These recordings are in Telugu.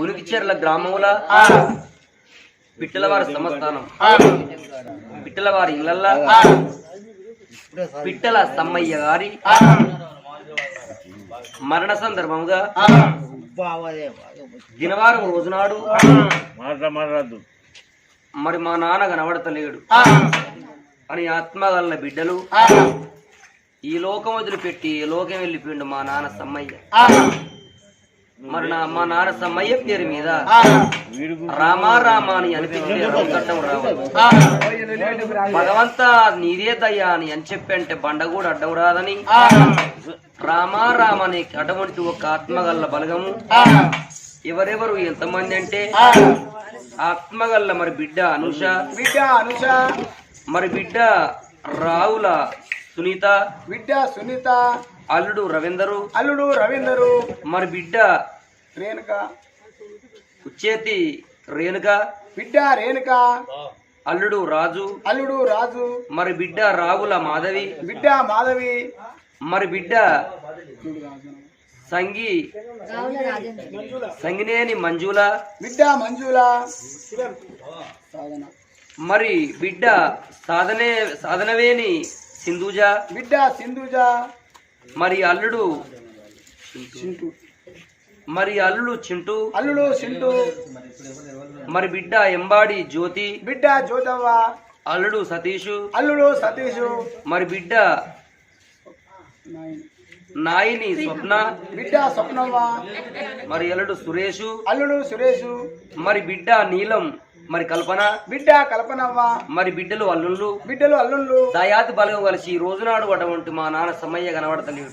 ఉనికిచెర్ల గ్రామముల? పిట్టలవారి సంస్థానం పిట్టలవారి ఇళ్ళల్లా? పిట్టల సమ్మయ్య గారి మరణ సందర్భముగా దినవారం రోజునాడు మరి మా నాన్న కనబడతలేడు. అని ఆత్మగల బిడ్డలు ఈ లోకం వదిలిపెట్టి ఈ లోకం వెళ్ళిపోయిండు మా నాన్న సమ్మయ్య. మరి నా మా నాన్న సమ్మయ్య పేరు మీద రామా రామా అని అనిపించే రౌకట్టం రావద్దు. భగవంత నీదే దయ్యా అని అని చెప్పి అంటే బండ కూడా అడ్డం రాదని రామా రామ అనే అటువంటి ఒక ఆత్మగల్ల బలగము. ఎవరెవరు ఎంతమంది అంటే ఆత్మగల్ల మరి బిడ్డ అనుష బిడ్డ అనుష. మరి బిడ్డ రావుల సునీత బిడ్డ సునీత. అల్లుడు రవీందరు. అల్లుడు రవీందరు. మరి బిడ్డ రేణుక. ఉచ్చేతి రేణుక. బిడ్డ రేణుక. అల్లుడు రాజు. అల్లుడు రాజు. మరి బిడ్డ రావుల మాధవి. బిడ్డ మాధవి. మరి బిడ్డ సంగి. సంగినేని మంజుల. బిడ్డ మంజుల. మరి బిడ్డ సాధనే సాధనవేని సింధుజ. బిడ్డ సింధుజ. మరి అల్లుడు చింటూ మరి అల్లుడు చింటూ అల్లుడు చింటూ. మరి బిడ్డ ఎంబాడి జ్యోతి బిడ్డ జ్యోతవ్వ. అల్లుడు సతీషు అల్లుడు సతీషు. మరి బిడ్డ నాయిని స్వప్న బిడ్డ స్వప్నవ్వ. మరి అల్లుడు సురేషు అల్లుడు సురేషు. మరి బిడ్డ నీలం. మరి కల్పన? బిడ్డ కల్పనవ్వ. మరి బిడ్డలు అల్లుళ్ళు? బిడ్డలు అల్లుళ్ళు. దయాతి బలగం కలిసి రోజునాడు అటువంటి మా నాన్న సమ్మయ్య కనబడతలేడు.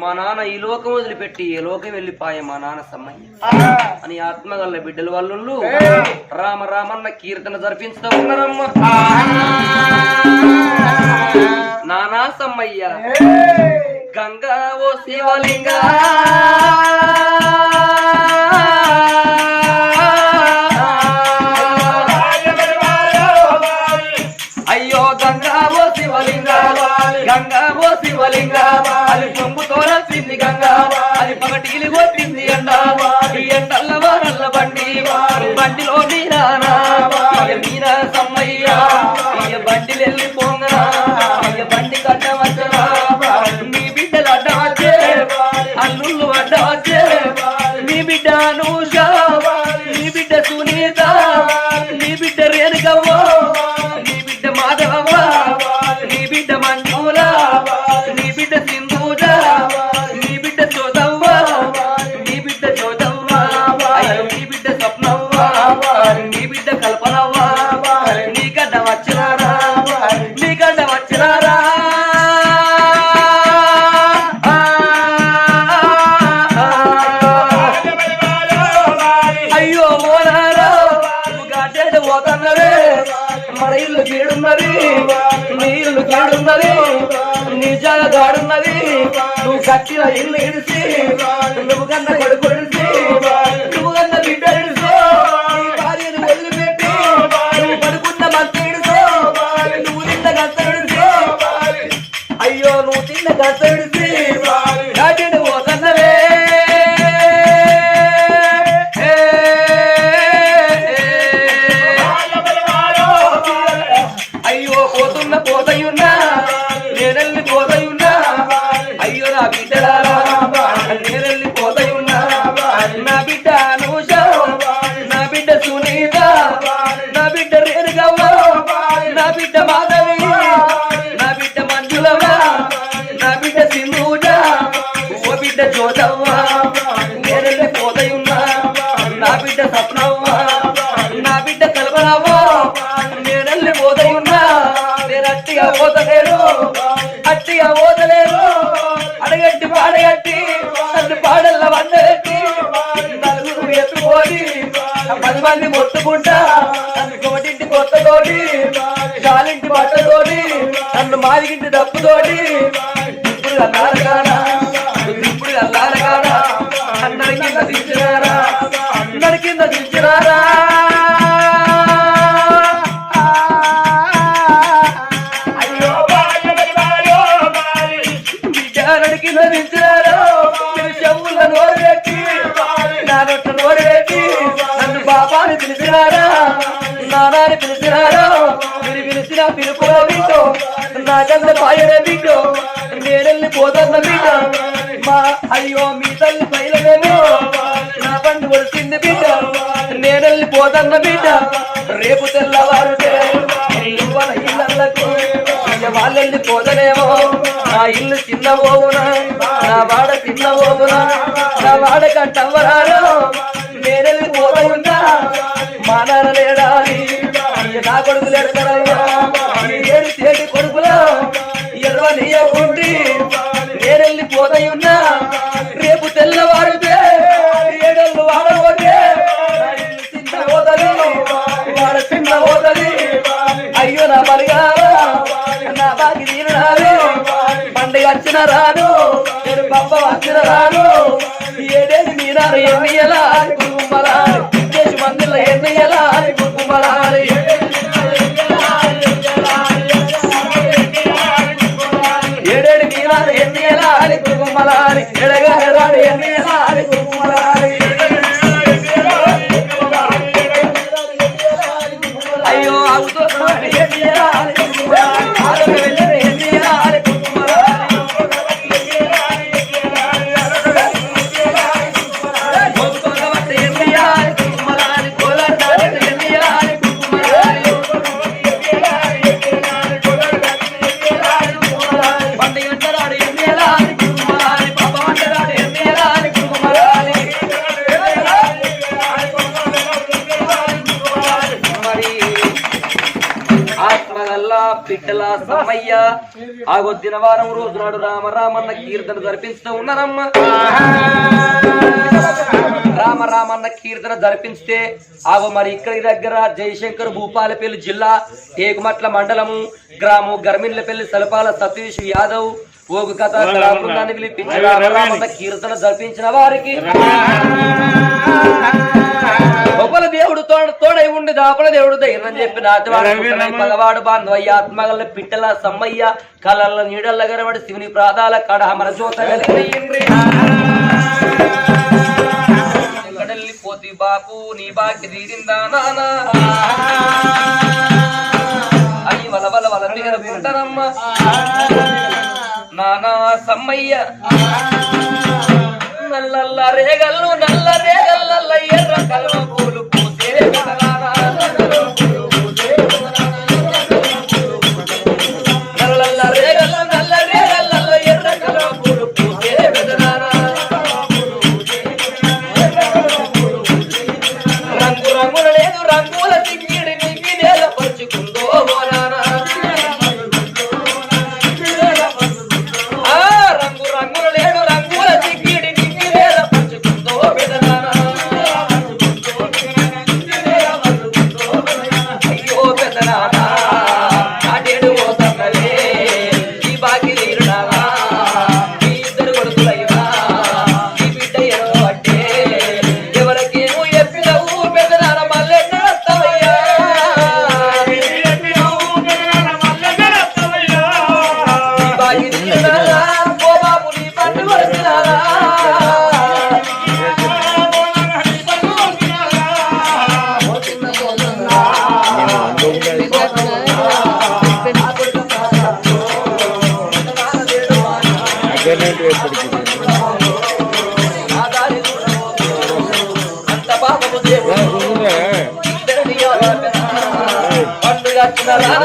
మా నాన్న ఈ లోకం వదిలిపెట్టి ఏ లోకం వెళ్ళిపాయ మా నాన్న సమ్మయ్య? అని ఆత్మగల్ల బిడ్డలు ఏయ్! రామ రామన్న కీర్తన జరిపించుతూ ఉన్నారమ్మ. నానా సమ్మయ్య! గంగా ఓ శివలింగ. అది పగటికి కొట్టింది అన్న నువ్వు కట్టిన అట్టిగా పోతలేరు అట్టిగా పోతలేరు అడగట్టి పాడగట్టి నన్ను పాడల్ల వండగట్టి నలుగురు ఎత్తుకొని పది మంది మొత్తుకుంటా నన్ను కోటింటి కొత్తతోటి చాలింటి బట్టతోటి నన్ను మాలిగింటి డప్పుతోటి ఇప్పుడు అన్నారు కానా ఇప్పుడు అన్నారు కానా అన్నడి నన్ను కింద దించినారు చెవుల పిలిచినారా? నానాని పిలిచినారా? మీరు పిలిచిన పిలుపులో బిడ్డో నాకంత పాయడే బిడ్డో నేనెళ్ళి పోతున్న బిడ్డ. మా అయ్యో మీ తల్లి పైలనేమో నా బండి వచ్చింది బిడ్డ. నేనెళ్ళి పోతున్న బిడ్డ. రేపు తెల్లవారుతే ఇవ్వన వాళ్ళెళ్ళి పోతనేమో నా ఇల్లు చిన్న పోవునా నా వాడ చిన్న పోవునా నా వాడ కంటవరాను నేనెళ్ళి పోతా ఉన్నా? మా నాన్న లేడా అని. ఇక నా కొడుకు లేడతారా వచ్చిన రాను నేను పప్ప వచ్చిన రాను. ఏడేది మీరారు ఎన్నియలా అని కుటుంబలాలి. దేశ మందిలో ఎన్నియలా అని కుటుంబలాలి. ఏడేడు మీనారు ఎన్నియలా అని కుటుంబలాలి. ఎడగాడు సమ్మయ్య ఆగొద్దిన వారం రోజు నాడు రామ రామన్న కీర్తన జరిపిస్తూ ఉన్నారమ్మ. రామ రామన్న కీర్తన జరిపిస్తే ఆగో మరి ఇక్కడి దగ్గర జయశంకర్ భూపాలపల్లి జిల్లా ఏకుమట్ల మండలము గ్రామం గర్మిన్లపల్లి సలపాల సతీష్ యాదవ్ ఓగు కథ కళాబృందాన్ని పిలిపించి రామ రామన్న కీర్తన జరిపించిన వారికి. దేవుడు తోడ తోడై ఉండి దాపల దేవుడు ధైర్యం చెప్పి నాటివాడు పుట్టనై పగవాడు బాంధవయ్య ఆత్మగల్ల పిట్టల సమ్మయ్య. కలల నీడల్ల గరవడి శివుని ప్రాదాల కడ అమర జ్యోత పోతి బాపు నీ బాకి తీరిందా నానా? అయ్యి వల వల పుట్టనమ్మ నానా సమ్మయ్య. నల్లల్ల రేగల్లు నల్ల రేగల్ల Ja,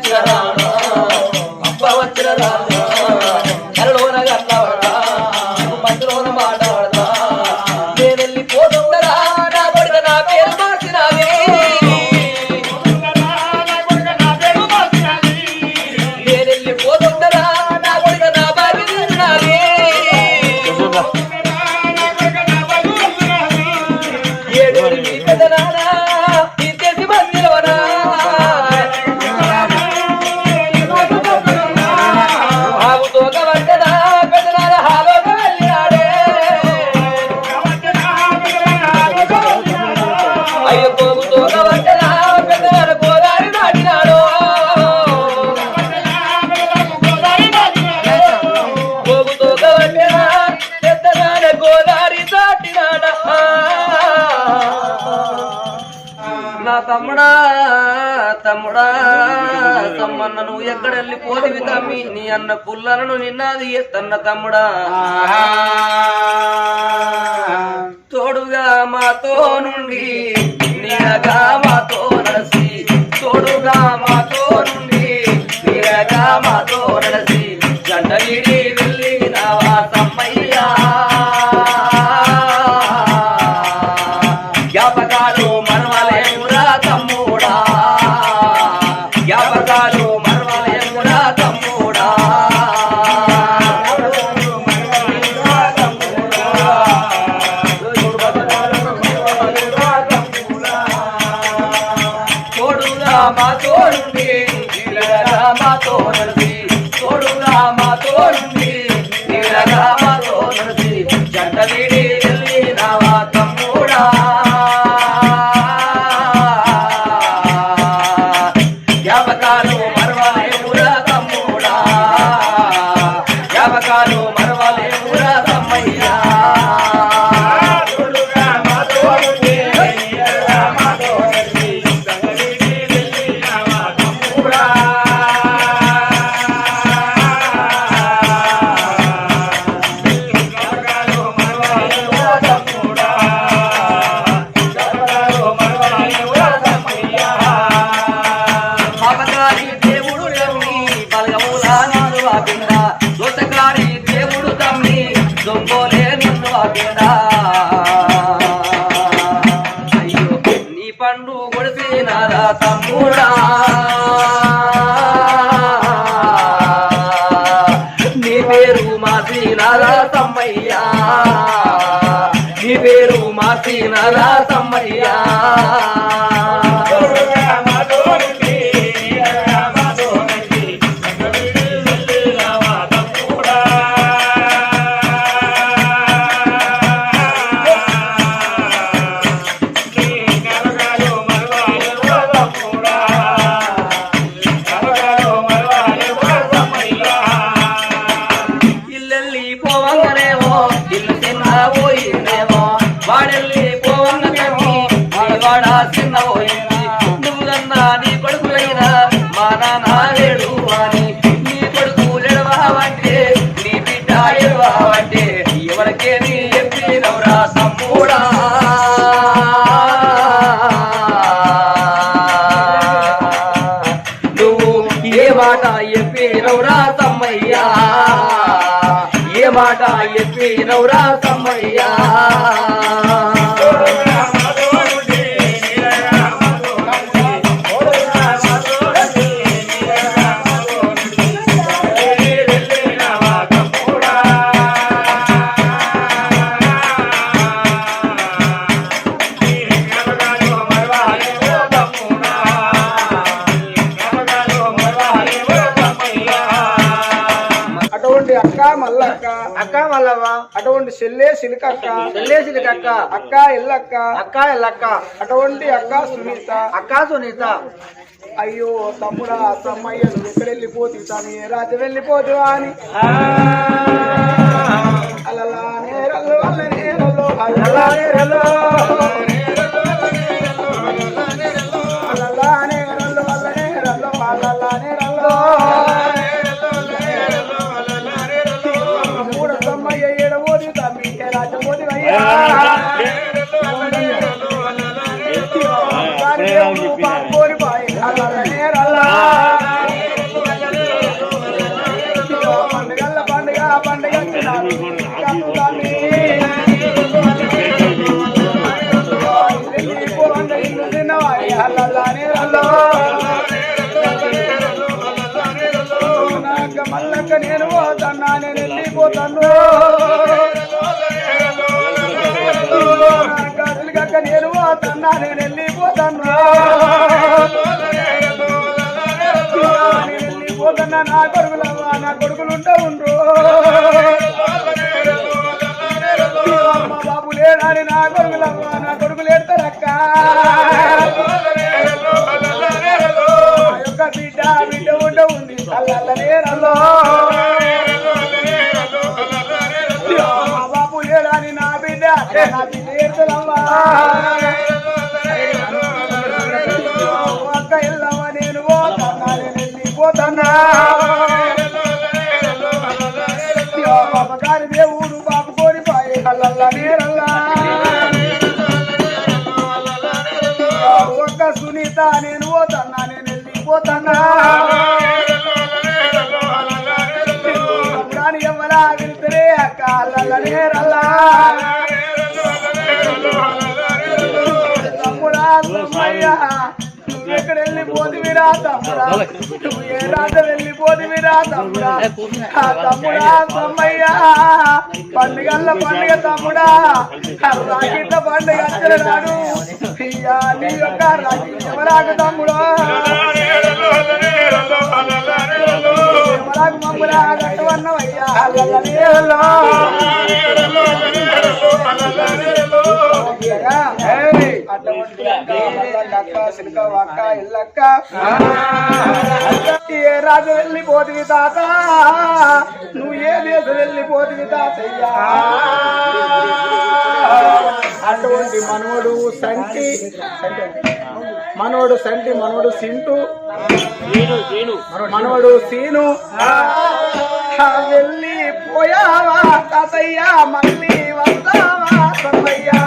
tirar నీ అన్న పుల్లలను నిన్నది తన్న తమ్ముడా. తోడుగా మాతో నుండి నీడగా మాతో నసి తోడుగా మాతో నుండి చెప్పినవురా సమ్మయ్యా. అక్క మల్లక్క. అక్క మల్లవ్వ. అటువంటి చెల్లే సిలికక్క సెల్లే సిలికక్క అక్క ఎల్లక్క. అక్క ఎల్లక్క. అటువంటి అక్క సునీత. అక్క సునీత. అయ్యో తమ్ముడా తమ్మయ్యలు ఇక్కడ వెళ్ళిపోతు తను ఏ రాత్రి వెళ్ళిపోతువా అని. అలలా నేరలో అల్ల నేరలో అలా నేరలో Yeah. పోతన్నా నేను వెళ్ళిపోతాను? నేను వెళ్ళిపోతున్నా నా కొడుకులవ్వా నా కొడుకులు ఉంటూ ఉండ్రు. మా బాబు నా కొడుకులవ్వా నా కొడుకులు ఎడతారక్క యొక్క బిడ్డ బిడ్డ ఉండ ఉంది అల్లల్లనే రల్లో అమ్మ బాబు నా బిడ్డ సునీత నేను పోతన్నా. నేను వెళ్ళిపోతన్నా నువ్వు ఏ రాజ వెళ్ళిపోతివిరా తమ్ముడా తమ్ముడా తమ్మయ్యా. పండుగల్ల పండుగ తమ్ముడా. రాకిట్ల పండుగ అయ్యా నీ యొక్క రాకి ఎవరాకు తమ్ముడా. ఎవరాకు మమ్మురా గట్టవన్నవయ్యా అక్క, ఇల్లక్క. ఏ రాజు వెళ్ళిపోతుంది తాత నువ్వు ఏ దేశం వెళ్ళిపోతుంది తాతయ్యా అటువంటి మనవడు సంటి మనవడు సంటి మనవడు సింటు మనవడు సీను వెళ్ళిపోయావా తాతయ్యా మళ్ళీ వస్తావా తమ్మయ్యా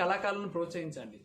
కళాకారులను ప్రోత్సహించండి.